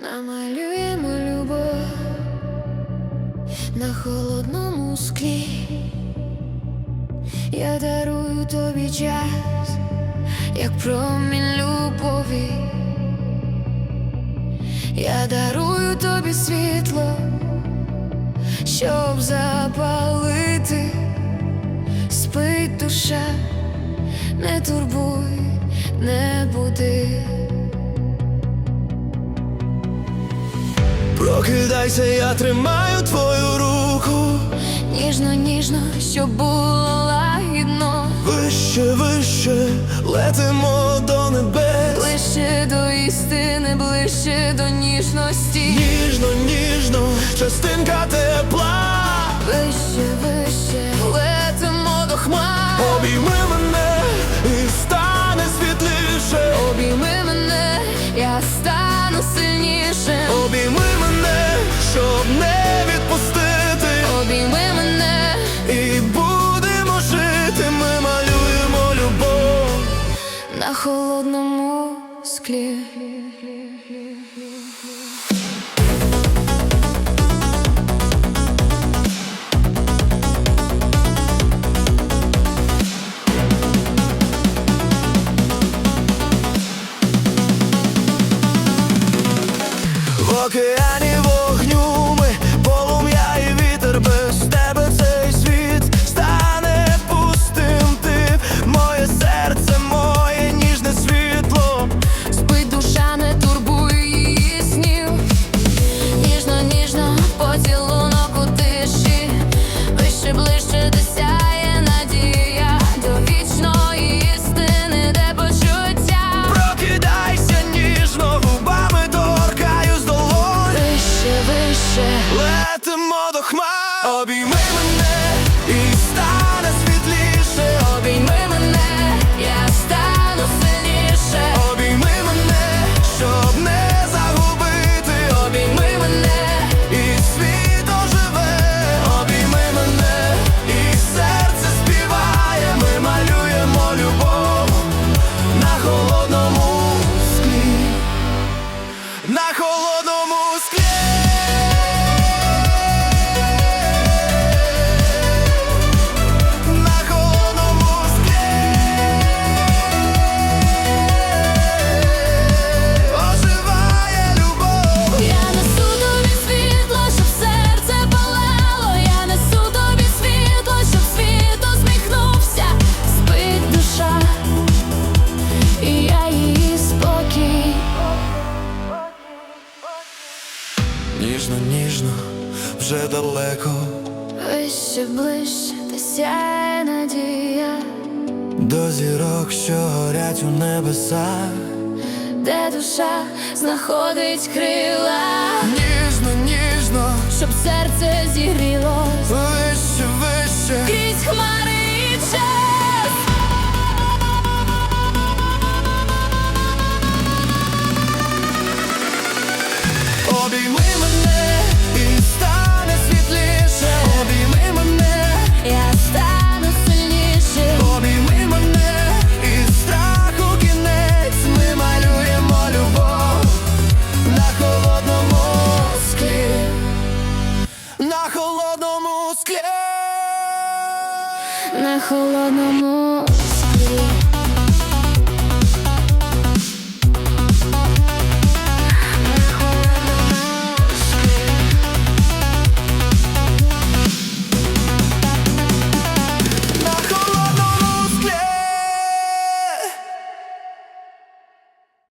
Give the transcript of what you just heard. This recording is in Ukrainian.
Намалюємо любов на холодному склі. Я дарую тобі час, як промінь любові. Я дарую тобі світло, щоб запалити, спить душа, не турбуй, не буди. Прокидайся, я тримаю твою руку. Ніжно, ніжно, щоб було лагідно, Вище, вище, летимо до небес. ближче до істини, ближче до ніжності, Ніжно, ніжно, частинка тепла. вище, вище, летимо до хмар, на холодному склі. В холодному склі. Ніжно, ніжно, вже далеко, Вище, ближче, та сяє надія, до зірок, що горять у небесах. де душа знаходить крила, Ніжно, ніжно, щоб серце зігрілось вище, вище. крізь хмари холодному склі, на холодному склі.